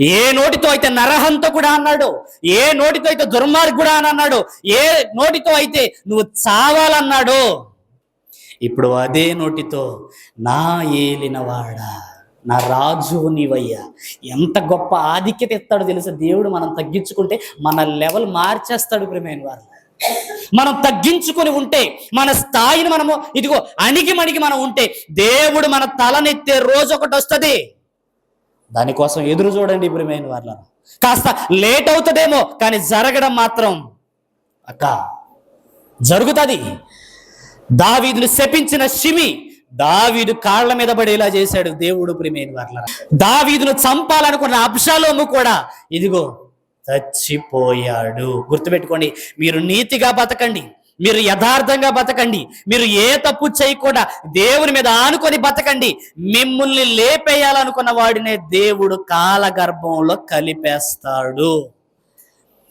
ఏ నోటితో అయితే నరహంత కూడా అన్నాడు ఏ నోటితో అయితే దుర్మార్గుడా అని అన్నాడు ఏ నోటితో అయితే నువ్వు చావాలన్నాడు ఇప్పుడు అదే నోటితో నా ఏలినవాడా నా రాజు నీవయ్యా. ఎంత గొప్ప ఆధిక్యత ఇస్తాడో తెలుసా? దేవుడు మనం తగ్గించుకుంటే మన లెవెల్ మార్చేస్తాడు ప్రిమైన వారు. మనం తగ్గించుకొని ఉంటే మన స్థాయిని మనము ఇదిగో అణిగి మణిగి మనం ఉంటే దేవుడు మన తలనెత్తే రోజు ఒకటి వస్తుంది. దానికోసం ఎదురు చూడండి ప్రియమైన వాళ్ళను కాస్త లేట్ అవుతుందేమో కానీ జరగడం మాత్రం అక్క జరుగుతుంది. దావీదులు శపించిన షిమి దావీదు కాళ్ళ మీద పడేలా చేశాడు దేవుడు ప్రియమైన వాళ్ళ దావీదును చంపాలనుకున్న అబ్షాలోము కూడా ఇదిగో చచ్చిపోయాడు. గుర్తుపెట్టుకోండి మీరు నీతిగా బతకండి. మీరు యథార్థంగా బతకండి. మీరు ఏ తప్పు చేయకుండా దేవుని మీద ఆనుకొని బతకండి. మిమ్మల్ని లేపేయాలనుకున్న వాడినే దేవుడు కాలగర్భంలో కలిపేస్తాడు.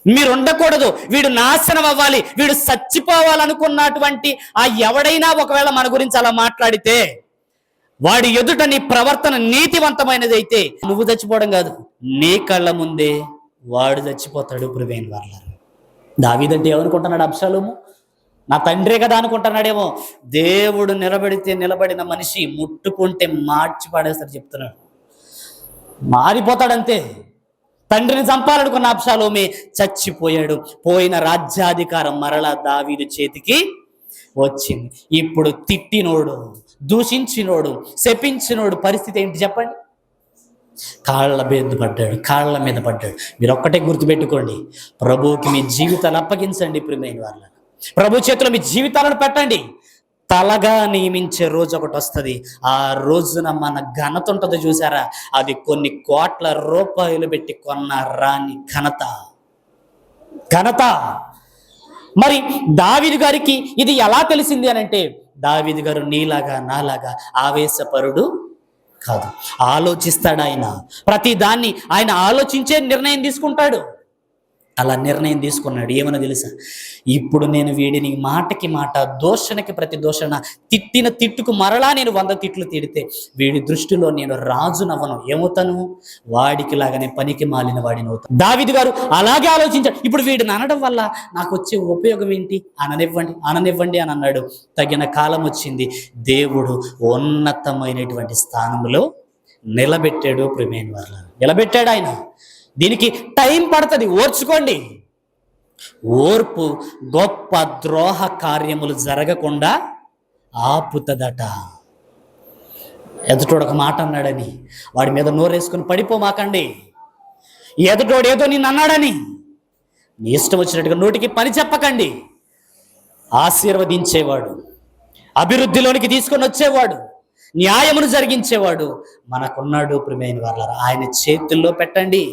మీరు ఉండకూడదు వీడు నాశనం అవ్వాలి. వీడు చచ్చిపోవాలనుకున్నటువంటి ఆ ఎవడైనా ఒకవేళ మన గురించి అలా మాట్లాడితే వాడి ఎదుట నీ ప్రవర్తన నీతివంతమైనది అయితే నువ్వు చచ్చిపోవడం కాదు. నీ కళ్ళ ముందే వాడు చచ్చిపోతాడు. ప్రివేన్ వాళ్ళ దావీదంటే ఏమనుకుంటున్నాడు అబ్షాలోము? నా తండ్రే కదా అనుకుంటున్నాడేమో. దేవుడు నిలబడితే నిలబడిన మనిషి ముట్టుకుంటే మార్చి పడేస్తాడు చెప్తున్నాడు. మారిపోతాడంతే. తండ్రిని చంపాలనుకున్న అబ్షాలోమే చచ్చిపోయాడు. పోయిన రాజ్యాధికారం మరలా దావీదు చేతికి వచ్చింది. ఇప్పుడు తిట్టినోడు దూషించినోడు శపించినోడు పరిస్థితి ఏంటి చెప్పండి? కాళ్ళ మీద పడ్డాడు కాళ్ళ మీద పడ్డాడు. మీరు ఒక్కటే గుర్తుపెట్టుకోండి. ప్రభువుకి మీ జీవితాలు అప్పగించండి ప్రియమైన వాళ్ళ ప్రభు చేతిలో మీ జీవితాలను పెట్టండి. తలగా నియమించే రోజు ఒకటి వస్తుంది. ఆ రోజున మన ఘనత ఉంటుంది చూసారా? అది కొన్ని కోట్ల రూపాయలు పెట్టి కొన్న రాని ఘనత. ఘనత. మరి దావిది గారికి ఇది ఎలా తెలిసింది అని అంటే దావిది గారు నీలాగా నాలాగా ఆవేశపరుడు కాదు. ఆలోచిస్తాడు ఆయన. ప్రతి దాన్ని ఆయన ఆలోచించే నిర్ణయం తీసుకుంటాడు. అలా నిర్ణయం తీసుకున్నాడు. ఏమని తెలుసా? ఇప్పుడు నేను వీడిని మాటకి మాట దోషణకి ప్రతి దోషణ తిట్టిన తిట్టుకు మరలా నేను వంద తిట్లు తిడితే వీడి దృష్టిలో నేను రాజునవ్వను ఏమవుతాను? వాడికి లాగానే పనికి మాలిన వాడిని అవుతాను. దావిది గారు అలాగే ఆలోచించాడు ఇప్పుడు వీడిని అనడం వల్ల నాకు వచ్చే ఉపయోగం ఏంటి? అననివ్వండి అననివ్వండి అని అన్నాడు. తగిన కాలం వచ్చింది. దేవుడు ఉన్నతమైనటువంటి స్థానంలో నిలబెట్టాడు ప్రిమేన్ వాళ్ళ నిలబెట్టాడు ఆయన. దీనికి టైం పడుతుంది ఓర్చుకోండి. ఓర్పు గొప్ప ద్రోహ కార్యములు జరగకుండా ఆపుతుందట. ఎదుటోడు ఒక మాట అన్నాడని వాడి మీద నోరేసుకుని పడిపోమాకండి ఎదుటోడు ఏదో నిన్ను అన్నాడని నీ ఇష్టం వచ్చినట్టుగా నోటికి పని చెప్పకండి. ఆశీర్వదించేవాడు అభివృద్ధిలోనికి తీసుకొని వచ్చేవాడు న్యాయమును జరిగించేవాడు మనకున్నాడు ప్రిమైన వాళ్ళ ఆయన చేతుల్లో పెట్టండి.